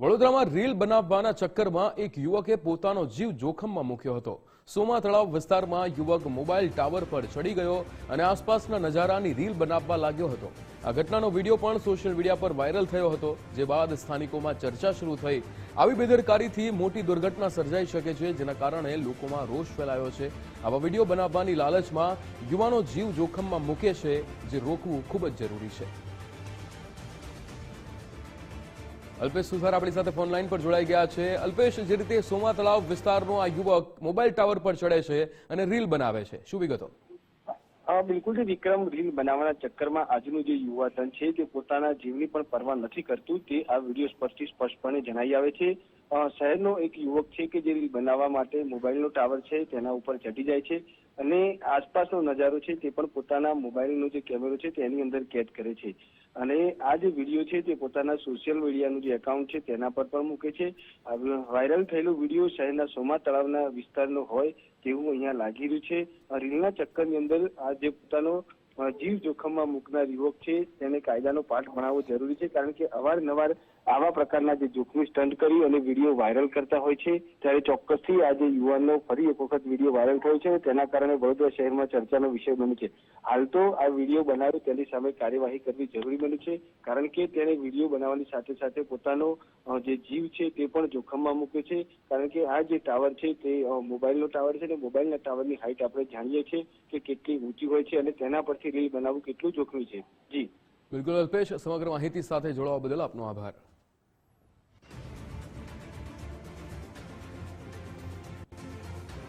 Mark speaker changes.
Speaker 1: વડોદરામાં રીલ બનાવવાના ચક્કરમાં એક યુવકે પોતાનો જીવ જોખમમાં મૂક્યો હતો. સોમા તળાવ વિસ્તારમાં યુવક મોબાઈલ ટાવર પર ચડી ગયો અને આસપાસના નજારાની રીલ બનાવવા લાગ્યો હતો. આ ઘટનાનો વીડિયો પણ સોશિયલ મીડિયા પર વાયરલ થયો હતો, જે બાદ સ્થાનિકોમાં ચર્ચા શરૂ થઈ. આવી બેદરકારીથી મોટી દુર્ઘટના સર્જાઈ શકે છે, જેના કારણે લોકોમાં રોષ ફેલાયો છે. આવા વીડિયો બનાવવાની લાલચમાં યુવાનો જીવ જોખમમાં મૂકે છે, જે રોકવું ખૂબ જ જરૂરી છે. અલ્પેશ સુથાર આપણી સાથે ફોન લાઈન પર જોડાઈ ગયા છે. અલ્પેશ, જે રીતે સોમા તળાવ વિસ્તારનો આ યુવક મોબાઈલ ટાવર પર ચડે છે અને રીલ બનાવે છે. શું વિગતો?
Speaker 2: બિલકુલ વિક્રમ રીલ બનાવવાના ચક્કરમાં આજનું જે યુવાધન છે, તે પોતાના જીવની પણ પરવા નથી કરતું. તે આ વીડિયો સ્પષ્ટપણે જણાઈ આવે છે. શહેરનો એક યુવક છે કે જે રીલ બનાવવા માટે મોબાઈલનો ટાવર છે, તેના ઉપર ચડી જાય છે અને આસપાસનો નજારો છે તે પણ પોતાના મોબાઈલનો જે કેમેરો છે તેની અંદર કેદ કરે છે. અને આ જે વીડિયો છે તે પોતાના સોશિયલ મીડિયાનું જે એકાઉન્ટ છે તેના પર પણ મૂકે છે. વાયરલ થયેલો વીડિયો શહેરના સોમા તળાવના વિસ્તારનો હોય તેવું અહીંયા લાગી રહ્યું છે. રીલના ચક્કરની અંદર આ જે પોતાનો જીવ જોખમમાં મૂકનાર યુવક છે, તેને કાયદાનો પાઠ ભણાવવો જરૂરી છે, કારણ કે અવારનવાર આવા પ્રકારના જે જોખમી સ્ટન્ટ કરી અને વીડિયો વાયરલ કરતા હોય છે, ત્યારે ચોક્કસથી આજે યુવાનનો ફરી એક વખત વીડિયો વાયરલ થયો છે અને તેના કારણે વડોદરા શહેરમાં ચર્ચાનો વિષય બન્યો છે. હાલ તો આ વીડિયો બનાવ્યો તેની સામે કાર્યવાહી કરવી જરૂરી બની છે, કારણ કે તેણે વીડિયો બનાવવાની સાથે સાથે પોતાનો જે જીવ છે તે પણ જોખમમાં મૂક્યો છે, કારણ કે આ જે ટાવર છે તે મોબાઈલનો ટાવર છે અને મોબાઈલના ટાવરની હાઈટ આપણે જાણીએ છીએ કે કેટલી ઊંચી હોય છે અને તેના પરથી રીલ બનાવવું કેટલું જોખમી છે? જી.
Speaker 1: બિલકુલ અલ્પેશ, સમગ્ર માહિતી સાથે જોડાવા બદલ આપનો આભાર.